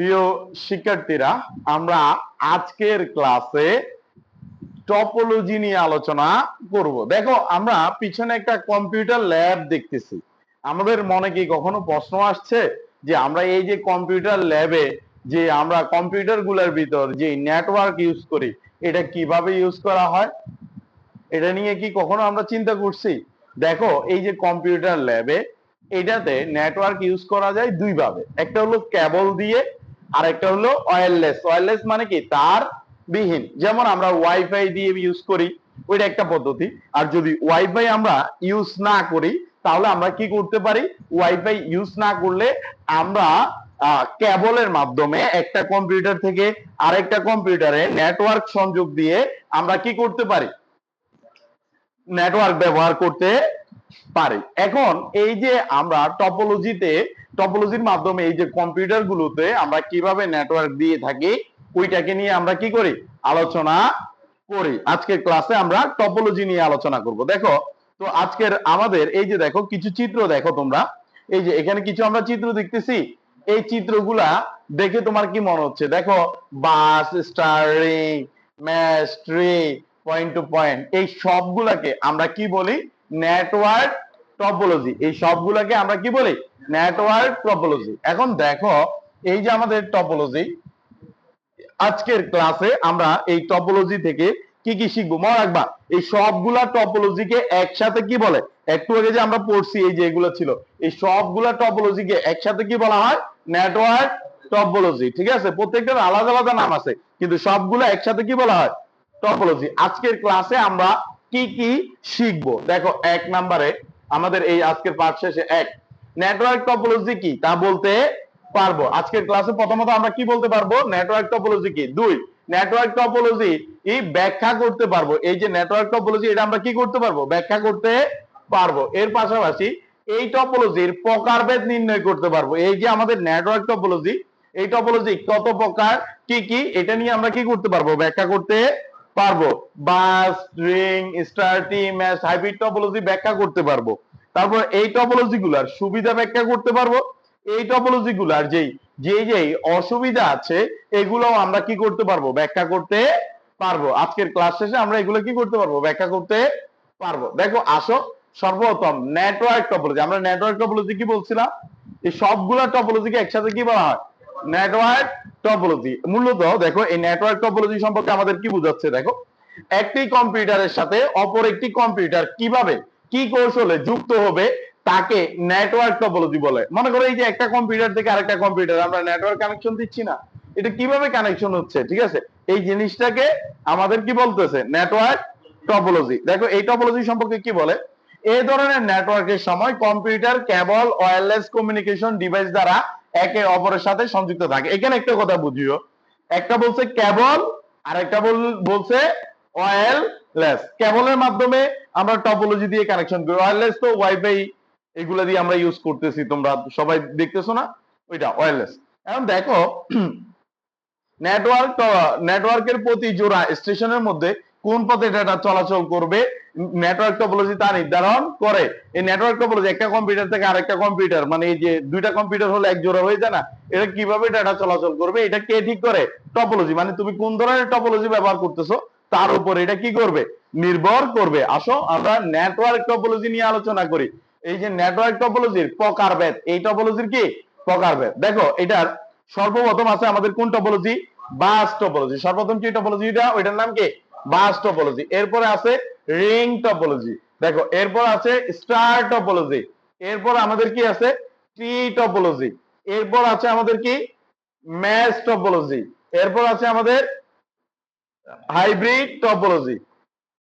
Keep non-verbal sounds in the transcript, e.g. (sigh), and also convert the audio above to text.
প্রিয় শিক্ষার্থীরা, আমরা আজকের ক্লাসে টপোলজি নিয়ে আলোচনা করব। দেখো, আমরা পিছনে একটা কম্পিউটার ল্যাব দেখতেছি। আমাদের মনে কি কখনো প্রশ্ন আসছে যে আমরা এই যে কম্পিউটার ল্যাবে যে আমরা কম্পিউটারগুলার ভিতর যে নেটওয়ার্ক ইউজ করি, এটা কীভাবে ইউজ করা হয়? এটা নিয়ে কি কখনো আমরা চিন্তা করছি? দেখো, এই যে কম্পিউটার ল্যাবে এটাতে নেটওয়ার্ক ইউজ করা যায় দুই ভাবে একটা হলো কেবল দিয়ে আর একটা হলো ওয়্যারলেস ওয়্যারলেস মানে কি? তার বিহীন। যেমন আমরা ওয়াইফাই দিয়ে ইউজ করি, ওইটা একটা পদ্ধতি। আর যদি ওয়াইফাই আমরা ইউজ না করি, তাহলে আমরা কি করতে পারি? ওয়াইফাই ইউজ না করলে আমরা কেবলের মাধ্যমে একটা কম্পিউটার থেকে আরেকটা কম্পিউটারে নেটওয়ার্ক সংযোগ দিয়ে আমরা কি করতে পারি? নেটওয়ার্ক ব্যবহার করতে পারি। এখন এই যে আমরা টপোলজিতে টপোলজির মাধ্যমে এই যে কম্পিউটার গুলোতে আমরা কীভাবে নেটওয়ার্ক দিয়ে থাকি, ওইটাকে নিয়ে আমরা কি করি? আলোচনা করি। আজকের ক্লাসে আমরা টপোলজি নিয়ে আলোচনা করব। দেখো, তো আজকের আমাদের এই যে দেখো, কিছু চিত্র দেখো তোমরা। এই যে এখানে কিছু আমরা চিত্র দেখতেছি। এই চিত্রগুলা দেখে তোমার কি মনে হচ্ছে? দেখো bus star ring mesh tree point to point এই সবগুলাকে আমরা কি বলি? নেটওয়ার্ক টপোলজি এই সবগুলাকে আমরা কি বলি? নেটওয়ার্ক টপোলজি এখন দেখো, এই যে আমাদের টপোলজি আজকের ক্লাসে আমরা এই টপোলজি থেকে কি কি শিখব? মনে রাখবা, এই সবগুলা টপোলজিকে একসাথে কি বলে? একটু আগে যে আমরা পড়ছি, এই যে এগুলো ছিল, এই সবগুলা টপোলজিকে একসাথে কি বলা হয়? নেটওয়ার্ক টপোলজি ঠিক আছে? প্রত্যেকটার আলাদা আলাদা নাম আছে, কিন্তু সবগুলো একসাথে কি বলা হয়? টপোলজি আজকের ক্লাসে আমরা কি কি শিখব? দেখো, এক নম্বরে আমাদের এই আজকের পাঠ শেষে এক নেটওয়ার্ক টপোলজি কি? তা বলতে পারব। আজকের ক্লাসে প্রথমত আমরা কি বলতে পারব? নেটওয়ার্ক টপোলজি কি? দুই নেটওয়ার্ক টপোলজি এই ব্যাখ্যা করতে পারব। এই যে নেটওয়ার্ক টপোলজি এটা আমরা কি করতে পারব? ব্যাখ্যা করতে পারব। এর পাশাপাশি এই টপোলজির প্রকারভেদ নির্ণয় করতে পারব। এই যে আমাদের নেটওয়ার্ক টপোলজি এই টপোলজি কত প্রকার, কি কি, এটা নিয়ে আমরা কি করতে পারব? ব্যাখ্যা করতে পারব। Bus string star mesh, hybrid topology ব্যাখ্যা করতে পারব। তারপর এই টপোলজি গুলার সুবিধা ব্যাখ্যা করতে পারব। এই টপোলজি গুলার যেই যে যেই অসুবিধা আছে, এগুলোও আমরা কি করতে পারব? ব্যাখ্যা করতে পারব। আজকের ক্লাস শেষে আমরা এগুলো কি করতে পারব? ব্যাখ্যা করতে পারব। দেখো, আসো, সর্বপ্রথম নেটওয়ার্ক টপোলজি আমরা নেটওয়ার্ক টপোলজি কি বলছিলাম? এই সবগুলা টপোলজিকে একসাথে কি বলা হয়? নেটওয়ার্ক টপোলজি মূলত দেখো, এই নেটওয়ার্ক টপোলজি সম্পর্কে আমাদের কি বোঝাচ্ছে দেখো? একটি কম্পিউটারের সাথে অপর একটি কম্পিউটার কীভাবে, কি কৌশলে যুক্ত হবে, তাকে নেটওয়ার্ক টপোলজি বলে। মনে করো এই যে একটা কম্পিউটার থেকে আরেকটা কম্পিউটার, আমরা নেটওয়ার্ক কানেকশন দিচ্ছি না। এটা কীভাবে কানেকশন হচ্ছে, ঠিক আছে? এই জিনিসটাকে আমাদের কি বলতেছে? নেটওয়ার্ক টপোলজি দেখো, এই টপোলজি সম্পর্কে কি বলে? এই ধরনের নেটওয়ার্কের সময় computer cable wireless communication device দ্বারা একে অপরের সাথে সংযুক্ত থাকে। এখানে একটা কথা বুঝিও। একটা বলছে কেবল আর একটা বলছে ওয়্যারলেস কেবলের মাধ্যমে আমরা টপোলজি দিয়ে কানেকশন করি। ওয়্যারলেস তো ওয়াইফাই এগুলা দিয়ে আমরা ইউজ করতেছি, তোমরা সবাই দেখতেছো না? ওইটা ওয়্যারলেস এখন দেখো (clears throat) নেটওয়ার্ক নেটওয়ার্কের প্রতি জোড়া স্টেশনের মধ্যে কোন পথে ডেটা চলাচল করবে? নেটওয়ার্ক টপোলজি তা নির্ধারণ করে। এই নেটওয়ার্ক টপোলজি একটা কম্পিউটার থেকে আরেকটা কম্পিউটার মানে এই যে দুইটা কম্পিউটার হলে এক জোড়া হয়ে যায় না এটা কীভাবে ডেটা চলাচল করবে? এটা কে ঠিক করে? টপোলজি মানে তুমি কোন ধরনের টপোলজি ব্যবহার করতেছো, তার উপর এটা কি করবে? নির্ভর করবে। আসো, আমরা নেটওয়ার্ক টপোলজি নিয়ে আলোচনা করি। এই যে নেটওয়ার্ক টপোলজির প্রকারভেদ এই টপোলজির কি? প্রকারভেদ দেখো, এটার সর্বপ্রথম আছে আমাদের কোন টপোলজি বাস টপোলজি সর্বপ্রথম কি টপোলজি এটা ওইটার নাম কি? বাস টপোলজি এরপরে আছে রিং টপোলজি দেখো, এরপর আছে স্টার টপোলজি এরপর আমাদের কি আছে? টি টপোলজি এরপর আছে আমাদের কি? ম্যাচ টপোলজি এরপর আছে আমাদের হাইব্রিড টপোলজি